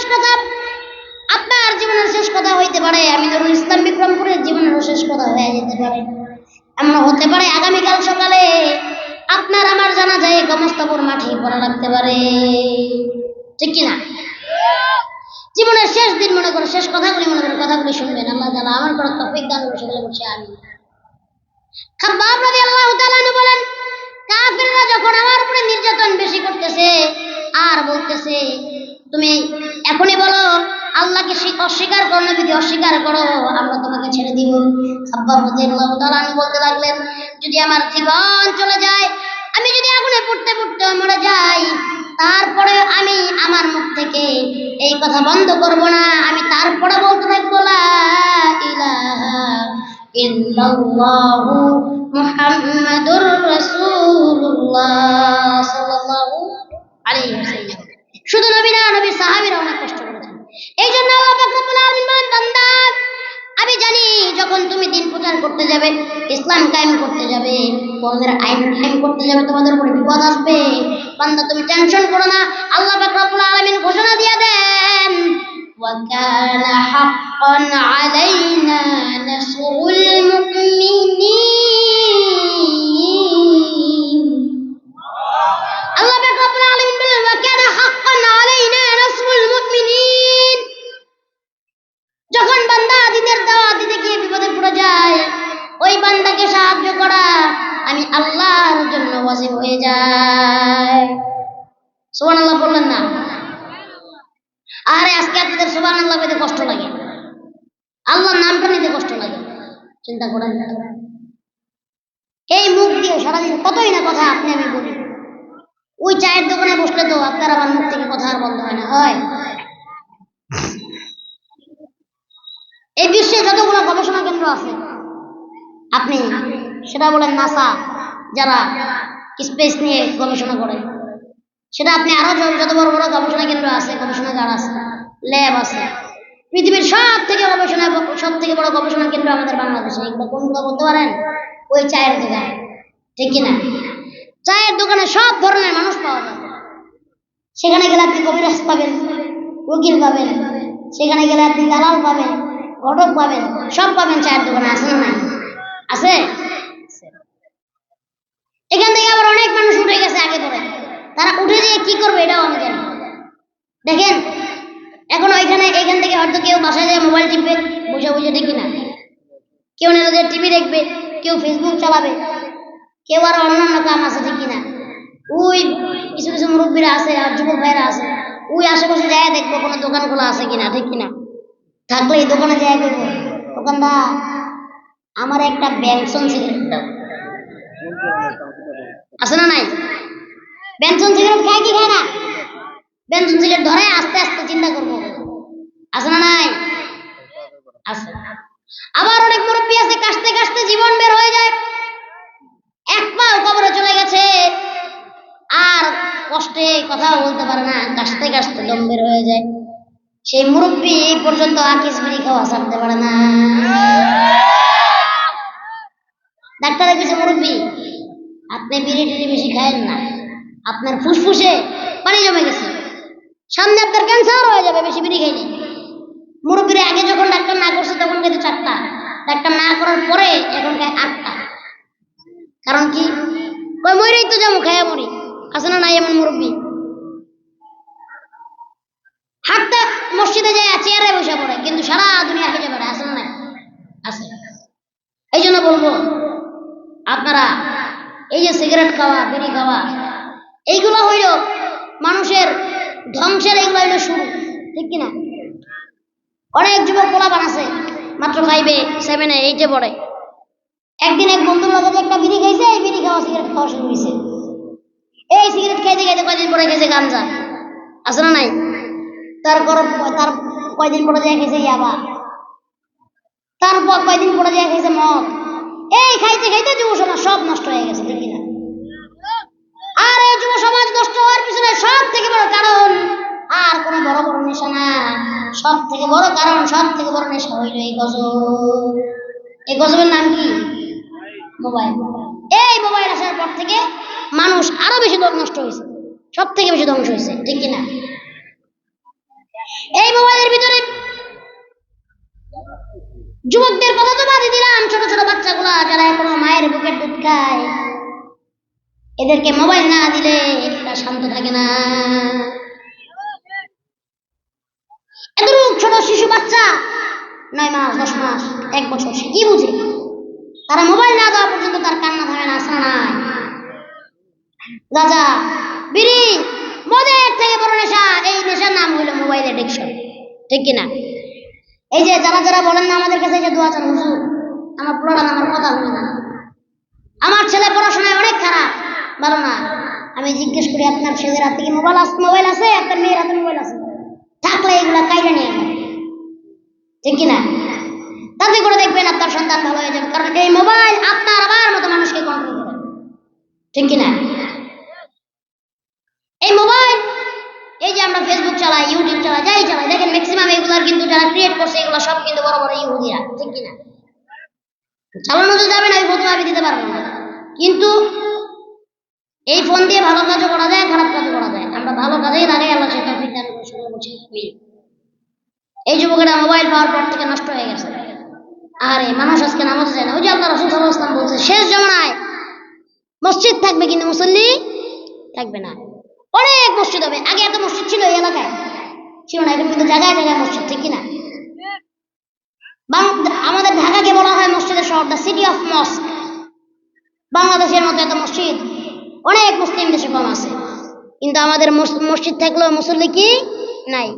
শেষ কথা? আপনার জীবনের শেষ কথা হইতে পারে, আমি নুরুল ইসলাম বিক্রমপুরের জীবনেরও শেষ কথা হয়ে যেতে পারে। এমন হতে পারে, আগামীকাল সকালে আপনার আমার জানা যায় গমস্তাপুর মাঠে পড়া রাখতে পারে। ঠিক কিনা? জীবনের শেষ দিন মনে করো, শেষ কথাগুলি মনে করো, কথাগুলি শুনবেন। আল্লাহ তাআলা আমার করো তৌফিক দান করুন সেগুলো বলছে আমি খাব্বাব রাদিয়াল্লাহু তাআলা আনহু বলেন, কাফিররা যখন আমার উপরে নির্যাতন বেশি করতেছে, আর বলতেছে তুমি এখনই বলো, আল্লাহকে অস্বীকার করো না, যদি অস্বীকার করো, আমরা তোমাকে ছেড়ে দিব। তাআলা বলতে লাগলেন, যদি আমার জীবন চলে যায়, আমি যদি আগুনে পড়তে পড়তে মরে যাই, তারপরে আমি আমার মুখ থেকে এই কথা বন্ধ করব না, আমি তারপরে বলতে থাকব মুহাম্মাদুর রাসূলুল্লাহ সাল্লাল্লাহু শুধু নবী না নবী সাহাবীরা অনেক কষ্ট করেছেন এই জন্য আল্লাহ পাক রব্বুল আলামিন বলেন বান্দা আমি জানি যখন তুমি দিন প্রচার করতে যাবে ইসলাম কায়েম করতে যাবে তোমাদের আইন কায়েম করতে যাবে তোমাদের উপরে বিপদ আসবে বান্দা তুমি টেনশন করো না আল্লাহ পাক রব্বুল আলামিন ঘোষণা দিয়ে দেন وكان حقا علينا আল্লাহর জন্য ওয়াজিব হয়ে যায়। সুবহানাল্লাহ বললেন না। আরে, আজকে আপনাদের সুবহানাল্লাহ পেতে কষ্ট লাগে। আল্লাহর নামটা নিতে কষ্ট লাগে। চিন্তা করেন এই মুখ দিয়ে সারাদিন কতই না কথা আপনি আমি বলি। ওই চায়ের দোকানে বসলে তো আপনার আমার মুখ থেকে কথা আর বন্ধ হয় না। হয়। এই বিশ্বে যতগুলো গবেষণা কেন্দ্র আছে, আপনি সেটা বলেন নাসা। যারা স্পেস নিয়ে গবেষণা করে। সেটা আপনি আরও যত বড় বড় গবেষণা কেন্দ্র আছে, গবেষণাগার আছে ল্যাব আছে, পৃথিবীর সব থেকে গবেষণা সব থেকে বড় গবেষণা কেন্দ্র আমাদের বাংলাদেশে। এগুলো কোনগুলো বলতে পারেন? ওই চায়ের দোকান। ঠিক কিনা চায়ের দোকানে সব ধরনের মানুষ পাওয়া যায়। সেখানে গেলে আপনি কবিরাজ পাবেন, উকিল পাবেন, সেখানে গেলে আপনি দালাল পাবেন, ঘটক পাবেন, সব পাবেন চায়ের দোকানে। আছে না আছে? এখান থেকে আবার অনেক মানুষ উঠে গেছে আগে পরে তারা উঠে যেয়ে কি করবে এটাও আমি জানি দেখেন, এখন ওইখানে, এখান থেকে হয়তো কেউ বাসায় যায় মোবাইল টিপবে, বুঝে বুঝে দেখি না। কেউ যে টিভি দেখবে, কেউ ফেসবুক চালাবে, কেউ আর অন্যান্য কাম আছে, ঠিক কিনা? ওই কিছু কিছু মুরব্বীরা আছে আর যুবক ভাইরা আছে, ওই আশেপাশে যায় দেখব কোনো দোকান খোলা আছে কিনা, ঠিক কিনা? থাকলে এই দোকানে যায় করব দোকানদার, আমার একটা ব্যাংসন সিগারেট দাও আছে না নাই? বেনসন সিগারেট খায় কি খায় না? বেনসন সিগারেট ধরে আস্তে আস্তে চিন্তা করব। আছে না নাই? আছে। আবার অনেক মুরব্বী আছে, কাশতে কাশতে জীবন বের হয়ে যায়। এক পাও কবরে চলে গেছে। আর কষ্টে কথাও বলতে পারে না, কাশতে কাশতে দম বের হয়ে যায়। সেই মুরব্বী এই পর্যন্ত আকিস বিড়ি খাওয়া ছাড়তে পারে না। ডাক্তারের কিছু মুরব্বী আপনি বিড়ি টিড়ি বেশি খায়েন না। আপনার ফুসফুসে পানি জমে গেছে। সামনে আপনার ক্যান্সার হয়ে যাবে, বেশি বিড়ি খাইলে। মুরব্বীরা আগে যখন ডাক্তার না করছে, তখন কিন্তু চারটা। ডাক্তার না করার পরে এখন খায় আটটা। কারণ কি? ওই মরেই তো যাব, খায়া মরি। আছে না নাই এমন মুরব্বী? হাঁটতে মসজিদে যায়, চেয়ারে বসে পড়ে, কিন্তু সারা দুনিয়া হেঁটে বেড়ে আছে না নাই? আছে। এই জন্য বলব, আপনারা এই যে সিগারেট খাওয়া, বিড়ি খাওয়া, এইগুলো হইল মানুষের ধ্বংসের এগুলো হইল শুরু, ঠিক কিনা? অনেক যুবক পোলাপান আছে, মাত্র ফাইভে সেভেনে এইটে পড়ে। একদিন এক বন্ধুর লগে একটা বিড়ি খাইছে, এই বিড়ি খাওয়া সিগারেট খাওয়া শুরু হয়েছে এই সিগারেট খাইতে খাইতে কয়দিন পরে খেয়েছে গাঞ্জা আছে না নাই? তার গরম, তার কয়দিন পরে যায় খেয়েছে ইয়াবা, তারপর কয়দিন পরে যায় খেয়েছে মদ। এই খাইতে খাইতে যুব সমাজ সব নষ্ট হয়ে গেছে ঠিক কিনা আর এই যুব সমাজ নষ্ট হওয়ার পিছনে সব থেকে বড় কারণ, আর কোনো বড় বড় নেশা না। সব থেকে বড় কারণ সব থেকে বড় নেশা হইল এই গজব এই গজবের নাম কি? মোবাইল। এই মোবাইল আসার পর থেকে মানুষ আরও বেশি দ- নষ্ট হয়েছে সব থেকে বেশি ধ্বংস হয়েছে ঠিক কিনা? এই মোবাইলের ভিতরে যুবকদের কথা তো বাদই দিলাম, ছোট ছোট বাচ্চাগুলা যারা এখনও মায়ের বুকের দুধ খায়। এদেরকে মোবাইল না দিলে এরা শান্ত থাকে না। ছোট শিশু বাচ্চা, নয় মাস, দশ মাস, এক বছর, সে কি বুঝে? তারা মোবাইল না দেওয়া পর্যন্ত তার কান্না থামে না আসা নাই। রাজা, বিড়ি, মদের থেকে বড় নেশা, এই নেশার নাম হইল মোবাইল এডিকশন ঠিক কিনা? এই যে যারা যারা বলেন না আমাদের কাছে যে দোয়া চান, হুজুর, আমার পুরোটা আমার কথা হবে না। আমার ছেলে পড়াশোনায় অনেক খারাপ। ভালো না। আমি জিজ্ঞেস করি, আপনার ছেলের হাতে কি মোবাইল আছে মোবাইল আছে? আপনার মেয়ের হাতে মোবাইল আছে? থাকলে এগুলা কাইটা নিয়ে ঠিক কিনা? তাতে করে দেখবেন আপনার সন্তান ভালো হয়ে যাবে। কারণ এই মোবাইল আপনার আবার মতো মানুষকে কন্ট্রোল করে ঠিক কিনা এই মোবাইল এই যে আমরা ফেসবুক চালাই ইউটিউব চালাই যাই চালাই দেখেন ম্যাক্সিমাম এগুলার কিন্তু যারা ক্রিয়েট করছে এগুলো সব কিন্তু বড় বড় ইহুদিরা, ঠিক কিনা চালানো তো যাবে না আমি ফটো আমি দিতে পারব না। কিন্তু এই ফোন দিয়ে ভালো কাজও করা যায়, খারাপ কাজও করা যায়। আমরা ভালো কাজেই লাগাই, আল্লাহ সেটা বিধান করে শুনে এই যুবকেরা মোবাইল পাওয়ার পর থেকে নষ্ট হয়ে গেছে। আরে মানুষ আজকে নামাজে যায় না। ওই যে আল্লাহ রসুল সাল্লাহ বলছে, শেষ জমানায় মসজিদ থাকবে কিন্তু মুসল্লি থাকবে না। অনেক মসজিদ হবে। আগে এত মসজিদ ছিল এই এলাকায়। ছিল না এখন কিন্তু জায়গায় জায়গায় মসজিদ, ঠিক কিনা? আমাদের ঢাকাকে বলা হয় মসজিদের শহর দ্য সিটি অফ মস্ক বাংলাদেশের মতো এত মসজিদ, অনেক মুসলিম দেশে কম আছে। কিন্তু আমাদের মসজিদ থাকলেও মুসল্লি কি? নাই।